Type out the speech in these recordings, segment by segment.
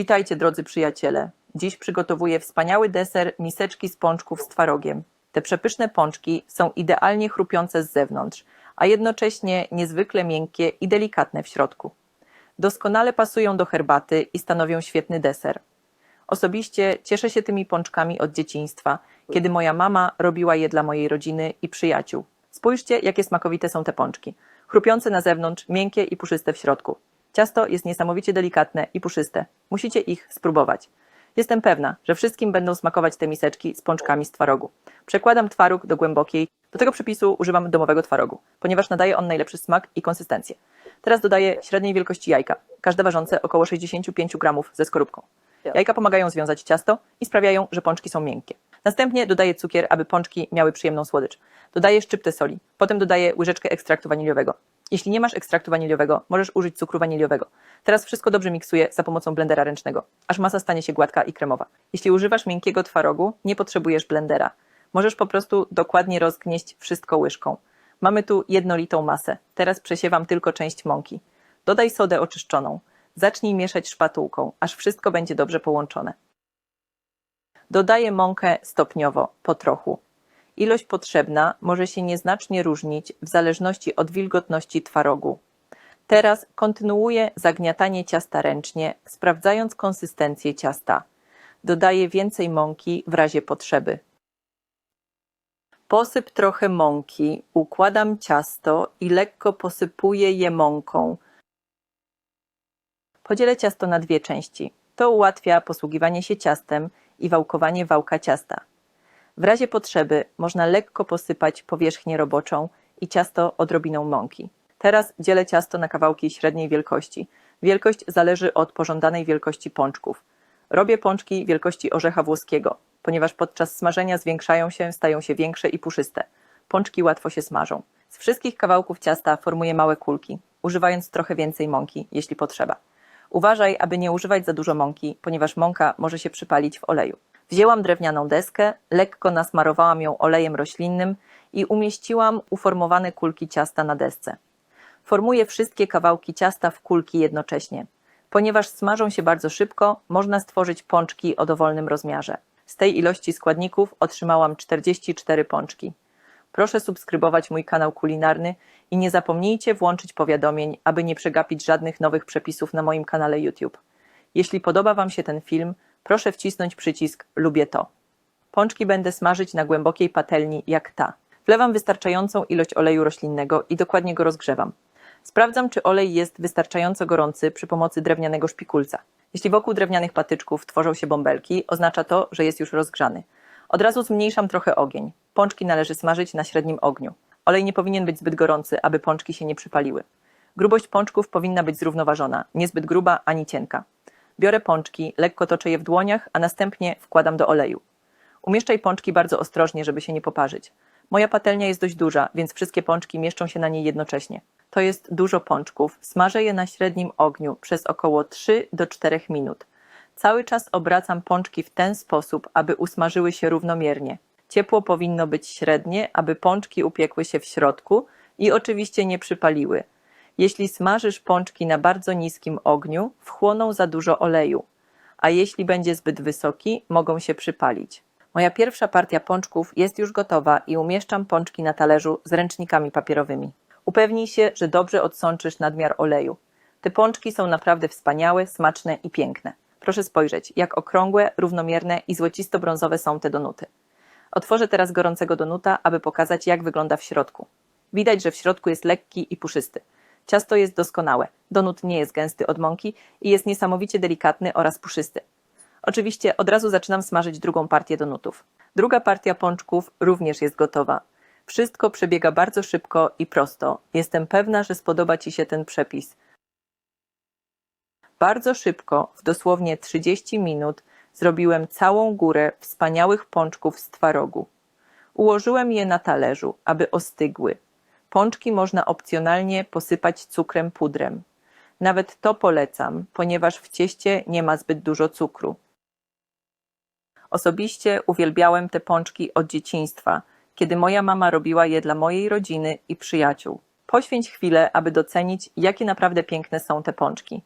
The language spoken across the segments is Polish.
Witajcie drodzy przyjaciele. Dziś przygotowuję wspaniały deser miseczki z pączków z twarogiem. Te przepyszne pączki są idealnie chrupiące z zewnątrz, a jednocześnie niezwykle miękkie i delikatne w środku. Doskonale pasują do herbaty i stanowią świetny deser. Osobiście cieszę się tymi pączkami od dzieciństwa, kiedy moja mama robiła je dla mojej rodziny i przyjaciół. Spójrzcie, jakie smakowite są te pączki. Chrupiące na zewnątrz, miękkie i puszyste w środku. Ciasto jest niesamowicie delikatne i puszyste. Musicie ich spróbować. Jestem pewna, że wszystkim będą smakować te miseczki z pączkami z twarogu. Przekładam twaróg do głębokiej. Do tego przepisu używam domowego twarogu, ponieważ nadaje on najlepszy smak i konsystencję. Teraz dodaję średniej wielkości jajka, każde ważące około 65 gramów ze skorupką. Jajka pomagają związać ciasto i sprawiają, że pączki są miękkie. Następnie dodaję cukier, aby pączki miały przyjemną słodycz. Dodaję szczyptę soli, potem dodaję łyżeczkę ekstraktu waniliowego. Jeśli nie masz ekstraktu waniliowego, możesz użyć cukru waniliowego. Teraz wszystko dobrze miksuję za pomocą blendera ręcznego, aż masa stanie się gładka i kremowa. Jeśli używasz miękkiego twarogu, nie potrzebujesz blendera. Możesz po prostu dokładnie rozgnieść wszystko łyżką. Mamy tu jednolitą masę. Teraz przesiewam tylko część mąki. Dodaj sodę oczyszczoną. Zacznij mieszać szpatułką, aż wszystko będzie dobrze połączone. Dodaję mąkę stopniowo, po trochu. Ilość potrzebna może się nieznacznie różnić w zależności od wilgotności twarogu. Teraz kontynuuję zagniatanie ciasta ręcznie, sprawdzając konsystencję ciasta. Dodaję więcej mąki w razie potrzeby. Posyp trochę mąki, układam ciasto i lekko posypuję je mąką. Podzielę ciasto na dwie części. To ułatwia posługiwanie się ciastem i wałkowanie wałka ciasta. W razie potrzeby można lekko posypać powierzchnię roboczą i ciasto odrobiną mąki. Teraz dzielę ciasto na kawałki średniej wielkości. Wielkość zależy od pożądanej wielkości pączków. Robię pączki wielkości orzecha włoskiego, ponieważ podczas smażenia zwiększają się, stają się większe i puszyste. Pączki łatwo się smażą. Z wszystkich kawałków ciasta formuję małe kulki, używając trochę więcej mąki, jeśli potrzeba. Uważaj, aby nie używać za dużo mąki, ponieważ mąka może się przypalić w oleju. Wzięłam drewnianą deskę, lekko nasmarowałam ją olejem roślinnym i umieściłam uformowane kulki ciasta na desce. Formuję wszystkie kawałki ciasta w kulki jednocześnie. Ponieważ smażą się bardzo szybko, można stworzyć pączki o dowolnym rozmiarze. Z tej ilości składników otrzymałam 44 pączki. Proszę subskrybować mój kanał kulinarny i nie zapomnijcie włączyć powiadomień, aby nie przegapić żadnych nowych przepisów na moim kanale YouTube. Jeśli podoba Wam się ten film, proszę wcisnąć przycisk Lubię to. Pączki będę smażyć na głębokiej patelni jak ta. Wlewam wystarczającą ilość oleju roślinnego i dokładnie go rozgrzewam. Sprawdzam, czy olej jest wystarczająco gorący przy pomocy drewnianego szpikulca. Jeśli wokół drewnianych patyczków tworzą się bąbelki, oznacza to, że jest już rozgrzany. Od razu zmniejszam trochę ogień. Pączki należy smażyć na średnim ogniu. Olej nie powinien być zbyt gorący, aby pączki się nie przypaliły. Grubość pączków powinna być zrównoważona, niezbyt gruba ani cienka. Biorę pączki, lekko toczę je w dłoniach, a następnie wkładam do oleju. Umieszczaj pączki bardzo ostrożnie, żeby się nie poparzyć. Moja patelnia jest dość duża, więc wszystkie pączki mieszczą się na niej jednocześnie. To jest dużo pączków. Smażę je na średnim ogniu przez około 3 do 4 minut. Cały czas obracam pączki w ten sposób, aby usmażyły się równomiernie. Ciepło powinno być średnie, aby pączki upiekły się w środku i oczywiście nie przypaliły. Jeśli smażysz pączki na bardzo niskim ogniu, wchłoną za dużo oleju, a jeśli będzie zbyt wysoki, mogą się przypalić. Moja pierwsza partia pączków jest już gotowa i umieszczam pączki na talerzu z ręcznikami papierowymi. Upewnij się, że dobrze odsączysz nadmiar oleju. Te pączki są naprawdę wspaniałe, smaczne i piękne. Proszę spojrzeć, jak okrągłe, równomierne i złocisto-brązowe są te donuty. Otworzę teraz gorącego donuta, aby pokazać, jak wygląda w środku. Widać, że w środku jest lekki i puszysty. Ciasto jest doskonałe. Donut nie jest gęsty od mąki i jest niesamowicie delikatny oraz puszysty. Oczywiście od razu zaczynam smażyć drugą partię donutów. Druga partia pączków również jest gotowa. Wszystko przebiega bardzo szybko i prosto. Jestem pewna, że spodoba Ci się ten przepis. Bardzo szybko, w dosłownie 30 minut, zrobiłem całą górę wspaniałych pączków z twarogu. Ułożyłem je na talerzu, aby ostygły. Pączki można opcjonalnie posypać cukrem pudrem. Nawet to polecam, ponieważ w cieście nie ma zbyt dużo cukru. Osobiście uwielbiałem te pączki od dzieciństwa, kiedy moja mama robiła je dla mojej rodziny i przyjaciół. Poświęć chwilę, aby docenić, jakie naprawdę piękne są te pączki.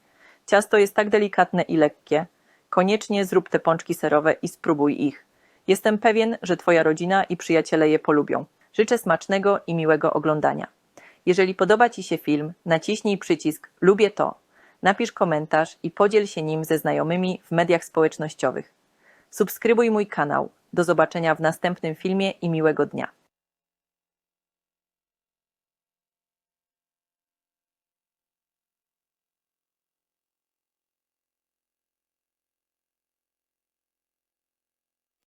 Ciasto jest tak delikatne i lekkie. Koniecznie zrób te pączki serowe i spróbuj ich. Jestem pewien, że Twoja rodzina i przyjaciele je polubią. Życzę smacznego i miłego oglądania. Jeżeli podoba Ci się film, naciśnij przycisk Lubię to, napisz komentarz i podziel się nim ze znajomymi w mediach społecznościowych. Subskrybuj mój kanał. Do zobaczenia w następnym filmie i miłego dnia.